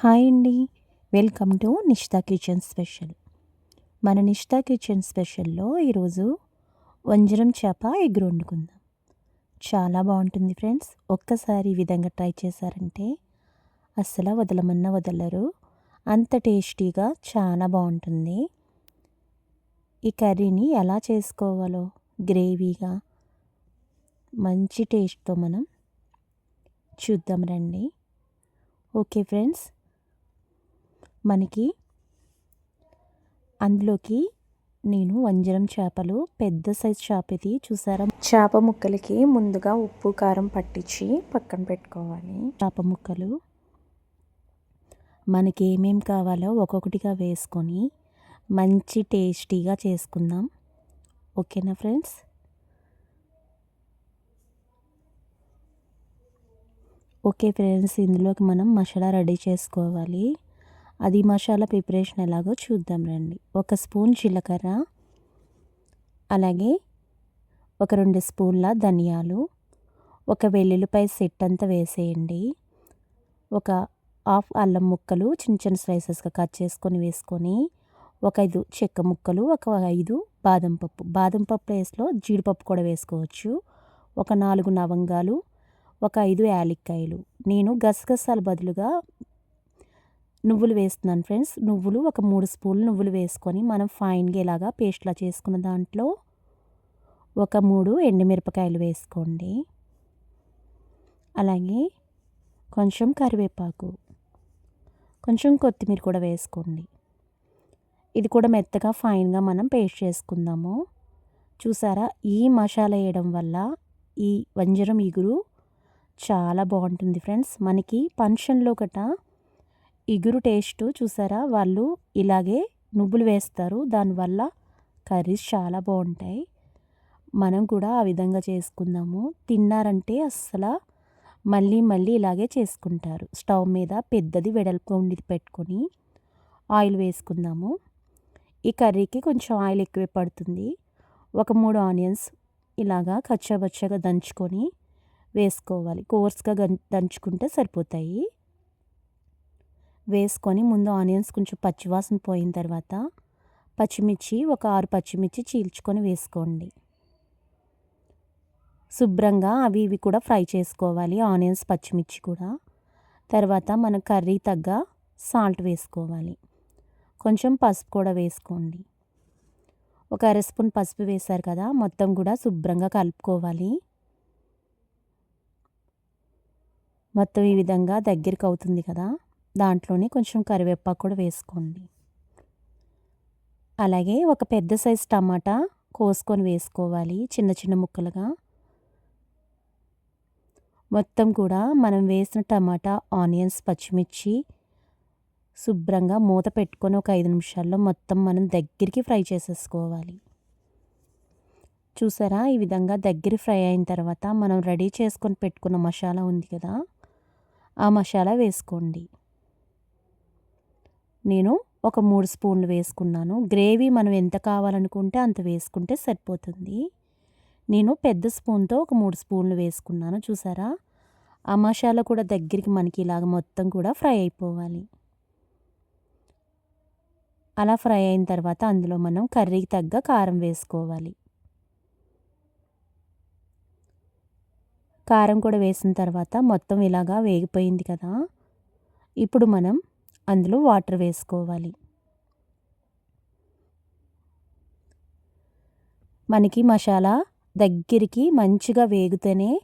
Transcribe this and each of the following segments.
Hi అండి. Welcome to Nishta kitchen special. మన Nishta kitchen స్పెషల్లో ఈరోజు వంజరం చేప ఎగురు వండుకుందాం. చాలా బాగుంటుంది ఫ్రెండ్స్. ఒక్కసారి ఈ విధంగా ట్రై చేశారంటే అస్సలు వదలమన్నా వదలరు. అంత టేస్టీగా చాలా బాగుంటుంది. ఈ కర్రీని ఎలా చేసుకోవాలో గ్రేవీగా మంచి టేస్ట్తో మనం చూద్దాం రండి. Okay friends. మనకి అందులోకి నేను వంజరం చేపలు పెద్ద సైజ్ చేప ఇది చూసారా? చేప ముక్కలకి ముందుగా ఉప్పు కారం పట్టించి పక్కన పెట్టుకోవాలి. చేప ముక్కలు మనకి ఏమేమి కావాలో ఒక్కొక్కటిగా వేసుకొని మంచి టేస్టీగా చేసుకుందాం. ఓకేనా ఫ్రెండ్స్? ఓకే ఫ్రెండ్స్ ఇందులోకి మనం మసాలా రెడీ చేసుకోవాలి. అది మసాలా ప్రిపరేషన్ ఎలాగో చూద్దాం రండి. ఒక స్పూన్ జీలకర్ర అలాగే ఒక రెండు స్పూన్ల ధనియాలు ఒక వెల్లుల్లిపాయ సెట్ అంతా వేసేయండి. ఒక హాఫ్ అల్లం ముక్కలు చిన్న చిన్న స్లైసెస్గా కట్ చేసుకొని వేసుకొని ఒక ఐదు చెక్క ముక్కలు ఒక ఐదు బాదం పప్పు. బాదం పప్పు ప్లేస్లో జీడిపప్పు కూడా వేసుకోవచ్చు. ఒక నాలుగు లవంగాలు ఒక ఐదు యాలక్కాయలు. నేను గసగసాల బదులుగా నువ్వులు వేస్తున్నాను ఫ్రెండ్స్. నువ్వులు ఒక మూడు స్పూన్లు నువ్వులు వేసుకొని మనం ఫైన్గా ఇలాగా పేస్ట్లా చేసుకున్న దాంట్లో ఒక మూడు ఎండుమిరపకాయలు వేసుకోండి. అలాగే కొంచెం కరివేపాకు కొంచెం కొత్తిమీర కూడా వేసుకోండి. ఇది కూడా మెత్తగా ఫైన్గా మనం పేస్ట్ చేసుకుందాము. చూసారా? ఈ మసాలా వేయడం వల్ల ఈ వంజరం ఇగురు చాలా బాగుంటుంది ఫ్రెండ్స్. మనకి ఫంక్షన్లో గట్రా ఇగురు టేస్ట్ చూసారా? వాళ్ళు ఇలాగే నువ్వులు వేస్తారు. దానివల్ల కర్రీస్ చాలా బాగుంటాయి. మనం కూడా ఆ విధంగా చేసుకుందాము. తిన్నారంటే అస్సలు మళ్ళీ మళ్ళీ ఇలాగే చేసుకుంటారు. స్టవ్ మీద పెద్దది వెడల్పు ఉండి పెట్టుకొని ఆయిల్ వేసుకుందాము. ఈ కర్రీకి కొంచెం ఆయిల్ ఎక్కువే పడుతుంది. ఒక మూడు ఆనియన్స్ ఇలాగా కచ్చాబచ్చగా దంచుకొని వేసుకోవాలి. కోర్స్గా దంచుకుంటే సరిపోతాయి. వేసుకొని ముందు ఆనియన్స్ కొంచెం పచ్చివాసన పోయిన తర్వాత పచ్చిమిర్చి ఒక ఆరు పచ్చిమిర్చి చీల్చుకొని వేసుకోండి. శుభ్రంగా అవి ఇవి కూడా ఫ్రై చేసుకోవాలి ఆనియన్స్ పచ్చిమిర్చి కూడా. తర్వాత మన కర్రీ తగ్గ సాల్ట్ వేసుకోవాలి. కొంచెం పసుపు కూడా వేసుకోండి. ఒక అర స్పూన్ పసుపు వేశారు కదా మొత్తం కూడా శుభ్రంగా కలుపుకోవాలి. మొత్తం ఈ విధంగా దగ్గరికి అవుతుంది కదా. దాంట్లోనే కొంచెం కరివేపాకు కూడా వేసుకోండి. అలాగే ఒక పెద్ద సైజు టమాటా కోసుకొని వేసుకోవాలి చిన్న చిన్న ముక్కలుగా. మొత్తం కూడా మనం వేసిన టమాటా ఆనియన్స్ పచ్చిమిర్చి శుభ్రంగా మూత పెట్టుకొని ఒక ఐదు నిమిషాల్లో మొత్తం మనం దగ్గరికి ఫ్రై చేసేసుకోవాలి. చూసారా? ఈ విధంగా దగ్గర ఫ్రై అయిన తర్వాత మనం రెడీ చేసుకొని పెట్టుకున్న మసాలా ఉంది కదా? ఆ మసాలా వేసుకోండి. నేను ఒక మూడు స్పూన్లు వేసుకున్నాను. గ్రేవీ మనం ఎంత కావాలనుకుంటే అంత వేసుకుంటే సరిపోతుంది. నేను పెద్ద స్పూన్తో ఒక మూడు స్పూన్లు వేసుకున్నాను. చూసారా? ఆ మసాలా కూడా దగ్గరికి మనకి ఇలాగ మొత్తం కూడా ఫ్రై అయిపోవాలి. అలా ఫ్రై అయిన తర్వాత అందులో మనం కర్రీకి తగ్గ కారం వేసుకోవాలి. కారం కూడా వేసిన తర్వాత మొత్తం ఇలాగా వేగిపోయింది కదా? ఇప్పుడు మనం అందులో వాటర్ వేసుకోవాలి. మనకి మసాలా దగ్గరికి మంచిగా వేగితేనే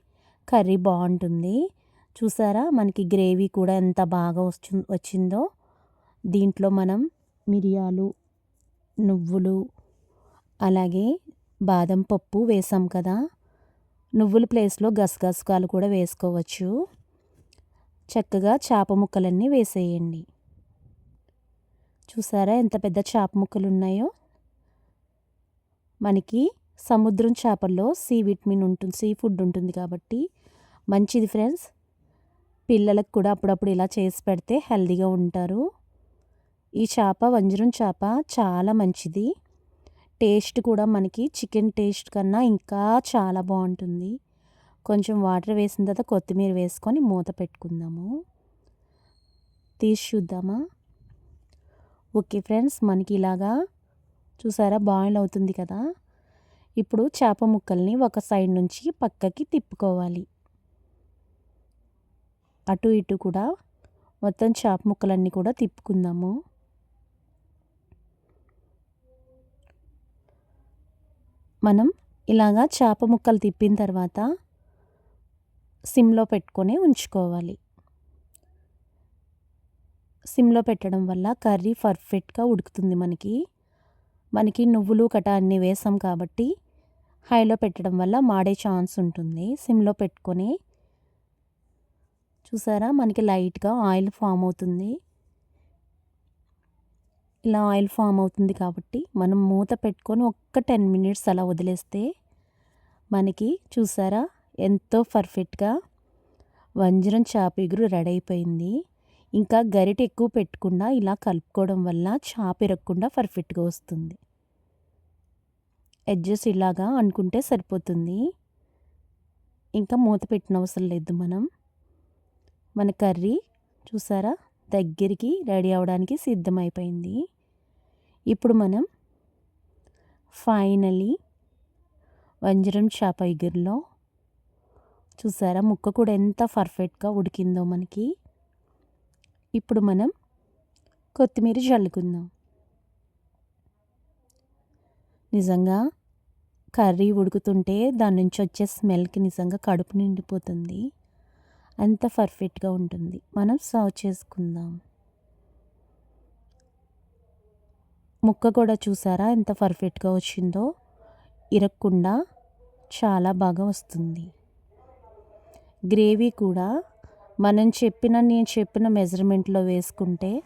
కర్రీ బాగుంటుంది. చూసారా? మనకి గ్రేవీ కూడా ఎంత బాగా వచ్చి వచ్చిందో. దీంట్లో మనం మిరియాలు నువ్వులు అలాగే బాదం పప్పు వేసాం కదా. నువ్వుల ప్లేస్లో గసగసకాలు కూడా వేసుకోవచ్చు. చక్కగా చేప ముక్కలన్నీ వేసేయండి. చూసారా ఎంత పెద్ద చేప ముక్కలు ఉన్నాయో మనకి సముద్రం చేపల్లో సీ విటమిన్ ఉంటుంది సీ ఫుడ్ ఉంటుంది కాబట్టి మంచిది ఫ్రెండ్స్. పిల్లలకు కూడా అప్పుడప్పుడు ఇలా చేసి పెడితే హెల్దీగా ఉంటారు. ఈ చేప వంజరం చేప చాలా మంచిది. టేస్ట్ కూడా మనకి చికెన్ టేస్ట్ కన్నా ఇంకా చాలా బాగుంటుంది. కొంచెం వాటర్ వేసిన తర్వాత కొత్తిమీర వేసుకొని మూత పెట్టుకుందాము. తీసి చూద్దామా? ఓకే ఫ్రెండ్స్ మనకి ఇలాగా చూసారా బాయిల్ అవుతుంది కదా? ఇప్పుడు చేప ముక్కల్ని ఒక సైడ్ నుంచి పక్కకి తిప్పుకోవాలి. అటు ఇటు కూడా మొత్తం చేప ముక్కలన్నీ కూడా తిప్పుకుందాము. మనం ఇలాగా చేప ముక్కలు తిప్పిన తర్వాత సిమ్లో పెట్టుకొని ఉంచుకోవాలి. సిమ్లో పెట్టడం వల్ల కర్రీ పర్ఫెక్ట్గా ఉడుకుతుంది మనకి. మనకి నువ్వులు కట అన్నీ వేసాం కాబట్టి హైలో పెట్టడం వల్ల మాడే ఛాన్స్ ఉంటుంది సిమ్లో పెట్టుకొని. చూసారా? మనకి లైట్గా ఆయిల్ ఫామ్ అవుతుంది. ఇలా ఆయిల్ ఫామ్ అవుతుంది కాబట్టి మనం మూత పెట్టుకొని ఒక్క టెన్ మినిట్స్ అలా వదిలేస్తే మనకి చూసారా? ఎంతో పర్ఫెక్ట్గా వంజరం చేప ఎగురు రెడీ అయిపోయింది. ఇంకా గరిట ఎక్కువ పెట్టకుండా ఇలా కలుపుకోవడం వల్ల చాప ఇరగకుండా పర్ఫెక్ట్గా వస్తుంది. ఎడ్జెస్ ఇలాగా అనుకుంటే సరిపోతుంది. ఇంకా మూత పెట్టిన అవసరం లేదు మనం. మన కర్రీ చూసారా? దగ్గరికి రెడీ అవడానికి సిద్ధమైపోయింది. ఇప్పుడు మనం ఫైనలీ వంజరం చేప ఎగురులో చూసారా? ముక్క కూడా ఎంత పర్ఫెక్ట్గా ఉడికిందో మనకి. ఇప్పుడు మనం కొత్తిమీర చల్లుకుందాం. నిజంగా కర్రీ ఉడుకుతుంటే దాని నుంచి వచ్చే స్మెల్కి నిజంగా కడుపు నిండిపోతుంది. అంత పర్ఫెక్ట్గా ఉంటుంది. మనం సర్వ్ చేసుకుందాం. ముక్క కూడా చూసారా ఎంత పర్ఫెక్ట్గా వచ్చిందో? ఇరక్కుండా చాలా బాగా వస్తుంది. గ్రేవీ కూడా మనం చెప్పిన నేను చెప్పిన మెజర్మెంట్లో వేసుకుంటే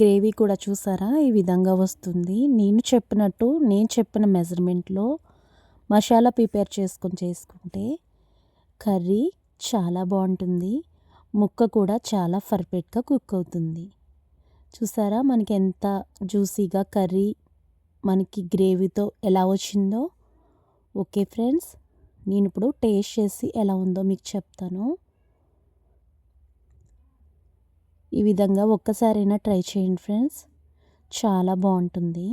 గ్రేవీ కూడా చూసారా? ఈ విధంగా వస్తుంది. నేను చెప్పినట్టు నేను చెప్పిన మెజర్మెంట్లో మసాలా ప్రిపేర్ చేసుకొని చేసుకుంటే కర్రీ చాలా బాగుంటుంది. ముక్క కూడా చాలా పర్ఫెక్ట్గా కుక్ అవుతుంది. చూసారా? మనకి ఎంత జ్యూసీగా కర్రీ మనకి గ్రేవీతో ఎలా వచ్చిందో? ఓకే ఫ్రెండ్స్ నేను ఇప్పుడు టేస్ట్ చేసి ఎలా ఉందో మీకు చెప్తాను. ఈ విధంగా ఒక్కసారైనా ట్రై చేయండి ఫ్రెండ్స్. చాలా బాగుంటుంది.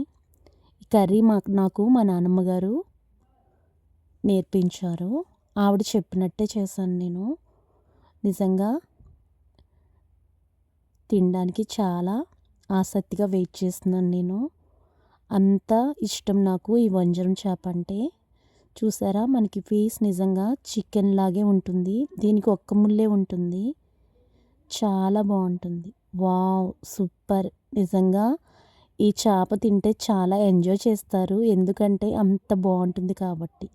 ఈ కర్రీ మాకు నాకు మా నాన్నమ్మ గారు నేర్పించారు. ఆవిడ చెప్పినట్టే చేశాను నేను. నిజంగా తినడానికి చాలా ఆసక్తిగా వెయిట్ చేస్తున్నాను నేను. అంత ఇష్టం నాకు ఈ వంజరం చేప అంటే. చూసారా? మనకి పీస్ నిజంగా చికెన్ లాగే ఉంటుంది. దీనికి ఒక్క ముల్లే ఉంటుంది. చాలా బాగుంటుంది. వావ్! సూపర్! నిజంగా ఈ చేప తింటే చాలా ఎంజాయ్ చేస్తారు. ఎందుకంటే అంత బాగుంటుంది కాబట్టి.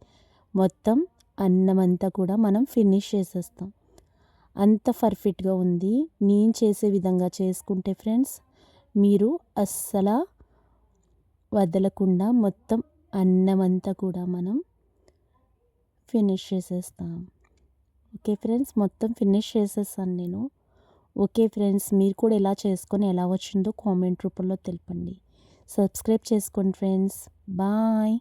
మొత్తం అన్నం అంతా కూడా మనం ఫినిష్ చేసేస్తాం. అంత పర్ఫెక్ట్గా ఉంది. నేను చేసే విధంగా చేసుకుంటే ఫ్రెండ్స్ మీరు అస్సలు వదలకుండా మొత్తం అన్నం అంతా కూడా మనం ఫినిష్ చేసేస్తాం. ఓకే ఫ్రెండ్స్ మొత్తం ఫినిష్ చేసేస్తాను నేను. ఓకే ఫ్రెండ్స్ మీరు కూడా ఎలా చేసుకొని ఎలా వచ్చిందో కామెంట్ రూపంలో తెలపండి. సబ్స్క్రైబ్ చేసుకోండి ఫ్రెండ్స్. బాయ్.